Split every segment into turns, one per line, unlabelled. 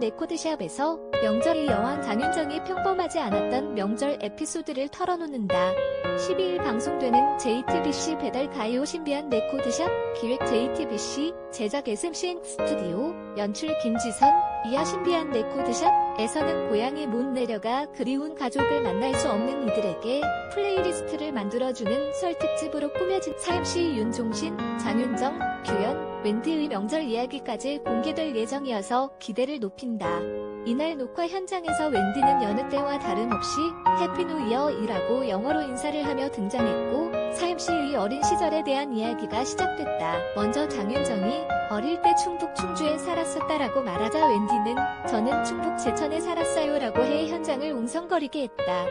레코드샵에서 명절이 여왕 장윤정이 평범하지 않았던 명절 에피소드를 털어놓는다. 12일 방송되는 JTBC 배달 가요 신비한 레코드샵 기획 JTBC 제작 SMCN 스튜디오 연출 김지선 이하 신비한 레코드샵에서는 고향에 못 내려가 그리운 가족을 만날 수 없는 이들에게 플레이리스트를 만들어주는 설 특집으로 꾸며진 사임씨 윤종신, 장윤정, 규현, 웬디의 명절 이야기까지 공개될 예정이어서 기대를 높인다. 이날 녹화 현장에서 웬디는 여느 때와 다름없이 해피 뉴 이어 이라고 영어로 인사를 하며 등장했고 사임씨의 어린 시절에 대한 이야기가 시작됐다. 먼저 장윤정이 어릴 때 충북 충주에 살았었다라고 말하자 웬디는 저는 충북 제천에 살았어요라고 해 현장을 웅성거리게 했다.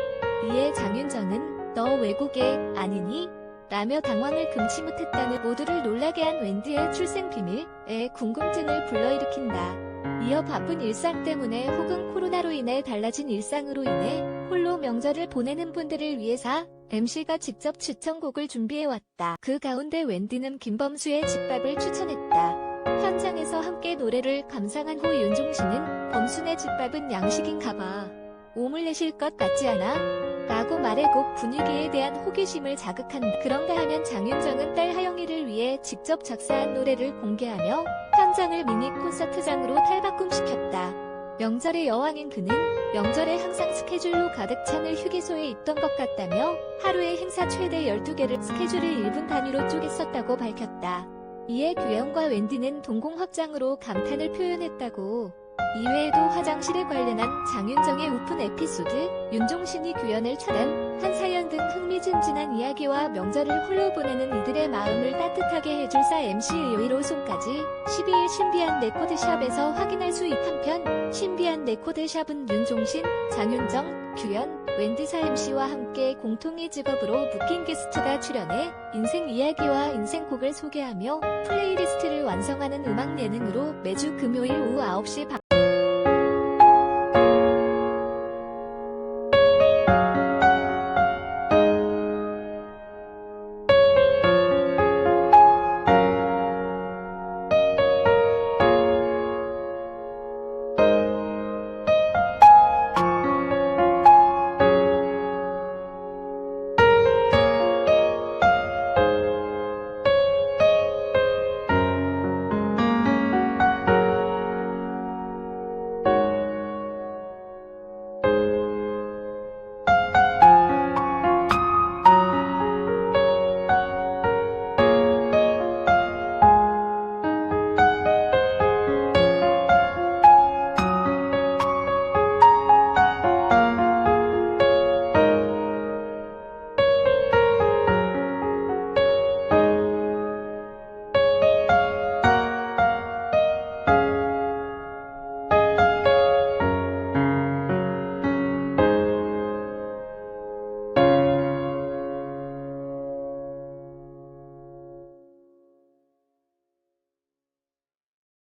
이에 장윤정은 너 외국에 아니니? 라며 당황을 금치 못했다는 모두를 놀라게 한 웬디의 출생 비밀에 궁금증을 불러일으킨다. 이어 바쁜 일상 때문에 혹은 코로나로 인해 달라진 일상으로 인해 홀로 명절을 보내는 분들을 위해서 MC가 직접 추천곡을 준비해왔다. 그 가운데 웬디는 김범수의 집밥을 추천했다. 현장에서 함께 노래를 감상한 후 윤종 신은 범순의 집밥은 양식인가 봐. 오믈렛일 것 같지 않아? 라고 말해 곡 분위기에 대한 호기심을 자극한다. 그런가 하면 장윤정은 딸 하영이를 위해 직접 작사한 노래를 공개하며 현장을 미니 콘서트장으로 탈바꿈시켰다. 명절의 여왕인 그는 명절에 항상 스케줄로 가득 찬을 휴게소에 있던 것 같다며 하루에 행사 최대 12개를 스케줄을 1분 단위로 쪼갰었다고 밝혔다. 이에 규현과 웬디는 동공 확장으로 감탄을 표현했다고. 이외에도 화장실에 관련한 장윤정의 오픈 에피소드, 윤종신이 규현을 차단, 등 흥미진진한 이야기와 명절을 홀로 보내는 이들의 마음을 따뜻하게 해줄 사 MC 의로송까지 12일 신비한 레코드샵에서 확인할 수 있는 한편 신비한 레코드샵은 윤종신, 장윤정, 규현, 웬디사 MC와 함께 공통의 직업으로 묶인 게스트가 출연해 인생 이야기와 인생곡을 소개하며 플레이리스트를 완성하는 음악 예능으로 매주 금요일 오후 9시 방